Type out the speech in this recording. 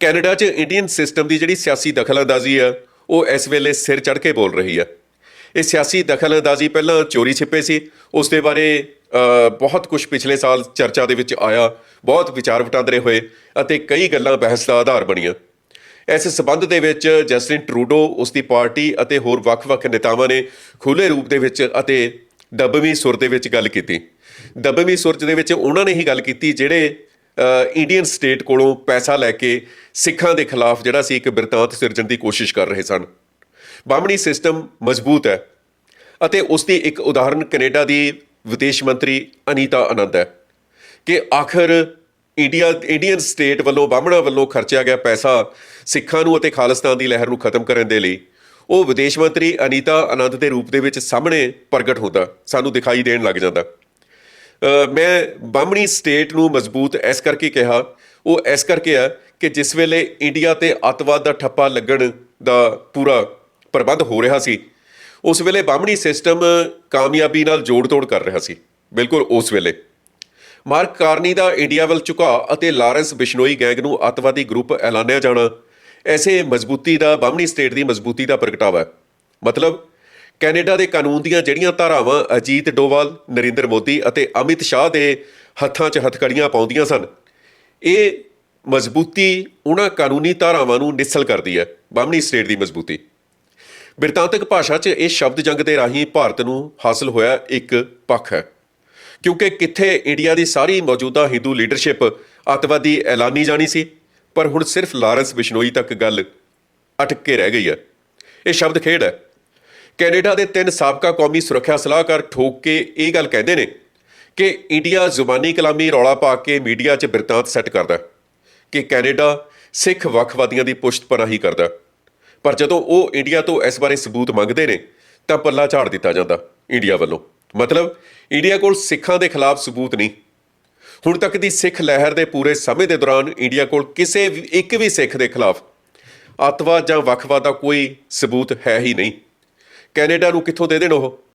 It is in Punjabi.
ਕੈਨੇਡਾ 'ਚ ਇੰਡੀਅਨ ਸਿਸਟਮ ਦੀ ਜਿਹੜੀ ਸਿਆਸੀ ਦਖਲਅੰਦਾਜ਼ੀ ਆ, ਉਹ ਇਸ ਵੇਲੇ ਸਿਰ ਚੜ੍ਹ ਕੇ ਬੋਲ ਰਹੀ ਆ। ਇਹ ਸਿਆਸੀ ਦਖਲਅੰਦਾਜ਼ੀ ਪਹਿਲਾਂ ਚੋਰੀ ਛਿਪੇ ਸੀ, ਉਸ ਦੇ ਬਾਰੇ ਬਹੁਤ ਕੁਝ ਪਿਛਲੇ ਸਾਲ ਚਰਚਾ ਦੇ ਵਿੱਚ ਆਇਆ, ਬਹੁਤ ਵਿਚਾਰ ਵਟਾਂਦਰੇ ਹੋਏ ਅਤੇ ਕਈ ਗੱਲਾਂ ਬਹਿਸ ਦਾ ਆਧਾਰ ਬਣੀਆਂ। ਇਸ ਸਬੰਧ ਦੇ ਵਿੱਚ ਜਸਟਿਨ ਟਰੂਡੋ, ਉਸ ਦੀ ਪਾਰਟੀ ਅਤੇ ਹੋਰ ਵੱਖ-ਵੱਖ ਨੇਤਾਵਾਂ ਨੇ ਖੁੱਲੇ ਰੂਪ ਦੇ ਵਿੱਚ ਅਤੇ ਦਬਵੀਂ ਸੁਰ ਦੇ ਵਿੱਚ ਗੱਲ ਕੀਤੀ। ਦਬਵੀਂ ਸੁਰ ਦੇ ਵਿੱਚ ਉਹਨਾਂ ਨੇ ਹੀ ਗੱਲ ਕੀਤੀ, ਜਿਹੜੇ ਇੰਡੀਅਨ ਸਟੇਟ ਕੋਲੋਂ ਪੈਸਾ ਲੈ ਕੇ ਸਿੱਖਾਂ ਦੇ ਖਿਲਾਫ ਜਿਹੜਾ ਸੀ ਇੱਕ ਬਿਰਤਾਂਤ ਸਿਰਜਣ ਦੀ ਕੋਸ਼ਿਸ਼ ਕਰ ਰਹੇ ਸਨ। ਬਾਹਮਣੀ ਸਿਸਟਮ ਮਜ਼ਬੂਤ ਹੈ ਅਤੇ ਉਸ ਦੀ ਇੱਕ ਉਦਾਹਰਨ ਕੈਨੇਡਾ ਦੀ ਵਿਦੇਸ਼ ਮੰਤਰੀ ਅਨੀਤਾ ਆਨੰਦ ਹੈ ਕਿ ਆਖਰ ਇੰਡੀਆ ਇੰਡੀਅਨ ਸਟੇਟ ਵੱਲੋਂ, ਬਾਹਮਣਾ ਵੱਲੋਂ ਖਰਚਿਆ ਗਿਆ ਪੈਸਾ ਸਿੱਖਾਂ ਨੂੰ ਅਤੇ ਖਾਲਿਸਤਾਨ ਦੀ ਲਹਿਰ ਨੂੰ ਖਤਮ ਕਰਨ ਦੇ ਲਈ ਉਹ ਵਿਦੇਸ਼ ਮੰਤਰੀ ਅਨੀਤਾ ਆਨੰਦ ਦੇ ਰੂਪ ਦੇ ਵਿੱਚ ਸਾਹਮਣੇ ਪ੍ਰਗਟ ਹੁੰਦਾ, ਸਾਨੂੰ ਦਿਖਾਈ ਦੇਣ ਲੱਗ ਜਾਂਦਾ। ਮੈਂ ਬਾਹਮਣੀ ਸਟੇਟ ਨੂੰ ਮਜ਼ਬੂਤ ਇਸ ਕਰਕੇ ਕਿਹਾ, ਉਹ ਇਸ ਕਰਕੇ ਆ ਕਿ ਜਿਸ ਵੇਲੇ ਇੰਡੀਆ ਤੇ ਅੱਤਵਾਦ ਦਾ ਠੱਪਾ ਲੱਗਣ ਦਾ ਪੂਰਾ ਪ੍ਰਬੰਧ ਹੋ ਰਿਹਾ ਸੀ, ਉਸ ਵੇਲੇ ਬਾਹਮਣੀ ਸਿਸਟਮ ਕਾਮਯਾਬੀ ਨਾਲ ਜੋੜ-ਤੋੜ ਕਰ ਰਿਹਾ ਸੀ, ਬਿਲਕੁਲ ਉਸ ਵੇਲੇ। ਮਾਰਕ ਕਾਰਨੀ ਦਾ ਇੰਡੀਆ ਵੱਲ ਝੁਕਾਅ ਅਤੇ ਲਾਰੈਂਸ ਬਿਸ਼ਨੋਈ ਗੈਂਗ ਨੂੰ ਅੱਤਵਾਦੀ ਗਰੁੱਪ ਐਲਾਨਿਆ ਜਾਣਾ, ਐਸੇ ਮਜ਼ਬੂਤੀ ਦਾ, ਬਾਹਮਣੀ ਸਟੇਟ ਦੀ ਮਜ਼ਬੂਤੀ ਦਾ ਪ੍ਰਗਟਾਵਾ ਹੈ। ਮਤਲਬ ਕੈਨੇਡਾ ਦੇ ਕਾਨੂੰਨ ਦੀਆਂ ਜਿਹੜੀਆਂ ਧਾਰਾਵਾਂ ਅਜੀਤ ਡੋਵਾਲ, ਨਰਿੰਦਰ ਮੋਦੀ ਅਤੇ ਅਮਿਤ ਸ਼ਾਹ ਦੇ ਹੱਥਾਂ 'ਚ ਹਥਕੜੀਆਂ ਪਾਉਂਦੀਆਂ ਸਨ, ਇਹ ਮਜ਼ਬੂਤੀ ਉਹਨਾਂ ਕਾਨੂੰਨੀ ਧਾਰਾਵਾਂ ਨੂੰ ਨਿਸਲ ਕਰਦੀ ਹੈ, ਬਾਹਮਣੀ ਸਟੇਟ ਦੀ ਮਜ਼ਬੂਤੀ। ਬਿਰਤਾਂਤਕ ਭਾਸ਼ਾ 'ਚ ਇਹ ਸ਼ਬਦ ਜੰਗ ਦੇ ਰਾਹੀਂ ਭਾਰਤ ਨੂੰ ਹਾਸਲ ਹੋਇਆ ਇੱਕ ਪੱਖ ਹੈ, ਕਿਉਂਕਿ ਕਿੱਥੇ ਇੰਡੀਆ ਦੀ ਸਾਰੀ ਮੌਜੂਦਾ ਹਿੰਦੂ ਲੀਡਰਸ਼ਿਪ ਅੱਤਵਾਦੀ ਐਲਾਨੀ ਜਾਣੀ ਸੀ, ਪਰ ਹੁਣ ਸਿਰਫ ਲਾਰੈਂਸ ਬਿਸ਼ਨੋਈ ਤੱਕ ਗੱਲ ਅਟਕ ਕੇ ਰਹਿ ਗਈ ਹੈ। ਇਹ ਸ਼ਬਦ ਖੇਡ ਹੈ। ਕੈਨੇਡਾ ਦੇ ਤਿੰਨ ਸਾਬਕਾ ਕੌਮੀ ਸੁਰੱਖਿਆ ਸਲਾਹਕਾਰ ਠੋਕ ਕੇ ਇਹ ਗੱਲ ਕਹਿੰਦੇ ਨੇ ਕਿ ਇੰਡੀਆ ਜ਼ੁਬਾਨੀ ਕਲਾਮੀ ਰੌਲਾ ਪਾ ਕੇ ਮੀਡੀਆ 'ਚ ਬਿਰਤਾਂਤ ਸੈੱਟ ਕਰਦਾ ਕਿ ਕੈਨੇਡਾ ਸਿੱਖ ਵੱਖਵਾਦੀਆਂ ਦੀ ਪੁਸ਼ਤ ਪਨਾਹੀ ਕਰਦਾ ਪਰ ਜਦੋਂ ਉਹ ਇੰਡੀਆ ਤੋਂ ਇਸ ਬਾਰੇ ਸਬੂਤ ਮੰਗਦੇ ਨੇ, ਤਾਂ ਪੱਲਾ ਝਾੜ ਦਿੱਤਾ ਜਾਂਦਾ ਇੰਡੀਆ ਵੱਲੋਂ। ਮਤਲਬ, ਇੰਡੀਆ ਕੋਲ ਸਿੱਖਾਂ ਦੇ ਖਿਲਾਫ ਸਬੂਤ ਨਹੀਂ। ਹੁਣ ਤੱਕ ਦੀ ਸਿੱਖ ਲਹਿਰ ਦੇ ਪੂਰੇ ਸਮੇਂ ਦੇ ਦੌਰਾਨ ਇੰਡੀਆ ਕੋਲ ਕਿਸੇ ਵੀ ਇੱਕ ਵੀ ਸਿੱਖ ਦੇ ਖਿਲਾਫ ਅੱਤਵਾਦ ਜਾਂ ਵੱਖਵਾਦ ਦਾ ਕੋਈ ਸਬੂਤ ਹੈ ਹੀ ਨਹੀਂ। ਕੈਨੇਡਾ ਨੂੰ ਕਿੱਥੋਂ ਦੇ ਦੇਣ ਉਹ?